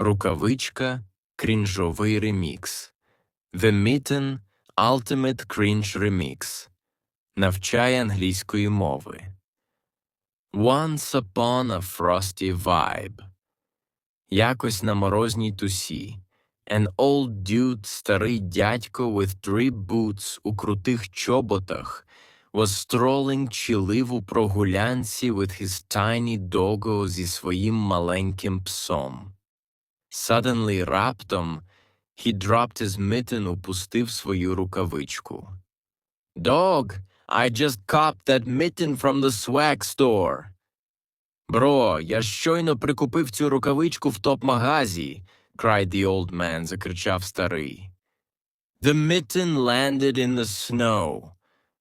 Рукавичка крінжовий ремікс. The Mitten Ultimate Cringe Remix. Навчає англійської мови. Once upon a frosty vibe. Якось на морозній тусі. An old dude, старий дядько with three boots у крутих чоботах, was strolling чилив у прогулянці with his tiny doggo зі своїм маленьким псом. Suddenly, раптом, he dropped his mitten, упустив свою рукавичку. Dog, I just copped that mitten from the swag store. Бро, я щойно прикупив цю рукавичку в топ-магазі, cried the old man, закричав старий. The mitten landed in the snow.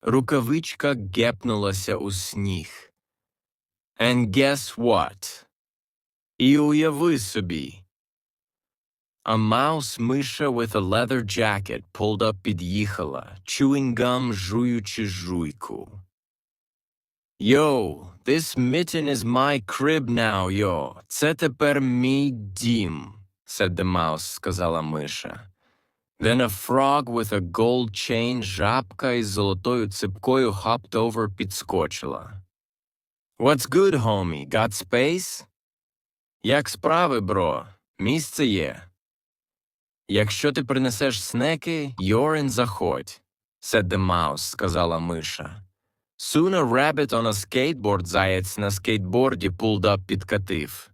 Рукавичка гепнулася у сніг. And guess what? І уяви собі. A mouse миша with a leather jacket pulled up під'їхала, chewing gum жуючи жуйку. Yo, this mitten is my crib now, yo. Це тепер мій дім, said the mouse, сказала миша. Then a frog with a gold chain, жабка із золотою ципкою hopped over підскочила. What's good, homie? Got space? Як справи, бро? Місце є. Якщо ти принесеш снеки, Йорин заходь, said the mouse, сказала миша. Soon a rabbit on a skateboard заєць на скейтборді pulled up підкатив.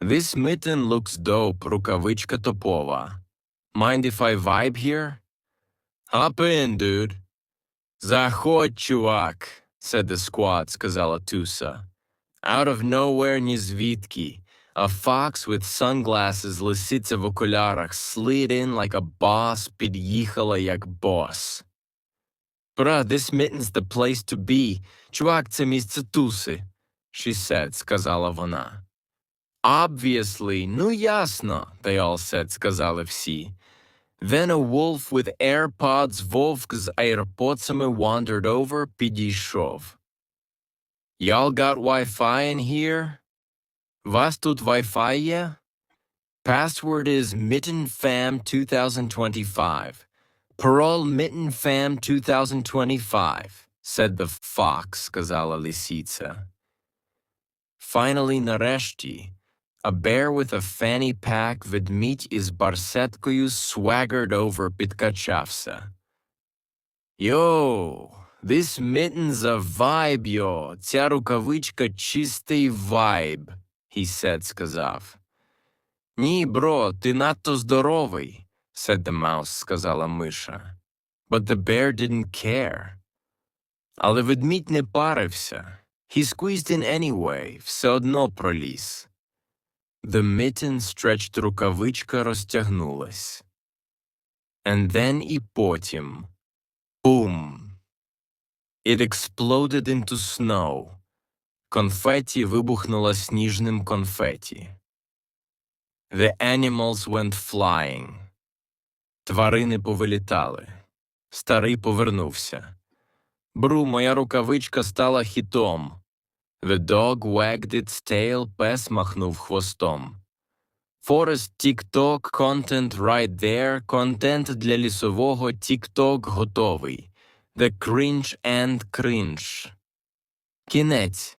This mitten looks dope, рукавичка топова. Mind if I vibe here? Hop in, dude. Заходь, чувак, said the squad, сказала Туса. Out of nowhere ні звідки. A fox with sunglasses, лисиця в окулярах, slid in like a boss, під'їхала як бос. Бра, this mitten's the place to be. Чувак, це місце туси, she said, сказала вона. Obviously, ну ясно, they all said, сказали всі. Then a wolf with AirPods, вовк з AirPodsами wandered over, підійшов. Y'all got Wi-Fi in here? Вас тут Wi-Fi є? Password is MittenFam2025. Parole MittenFam2025, said the fox, сказала лисиця. Finally, нарешті, a bear with a fanny pack ведмідь із барсеткою swaggered over підкачався. Yo, this mitten's a vibe, yo. Ця рукавичка чистий vibe, he said, сказав. Ні, бро, ти надто здоровий, said the mouse, сказала миша. But the bear didn't care. Але ведмідь не парився. He squeezed in anyway, все одно проліз. The mitten stretched рукавичка розтягнулась. And then і потім. Boom. It exploded into snow. Конфеті вибухнуло сніжним конфеті. The animals went flying. Тварини повилітали. Старий повернувся. Бру, моя рукавичка стала хітом. The dog wagged its tail, пес махнув хвостом. Forest TikTok content right there, контент для лісового TikTok готовий. The cringe and cringe. Кінець.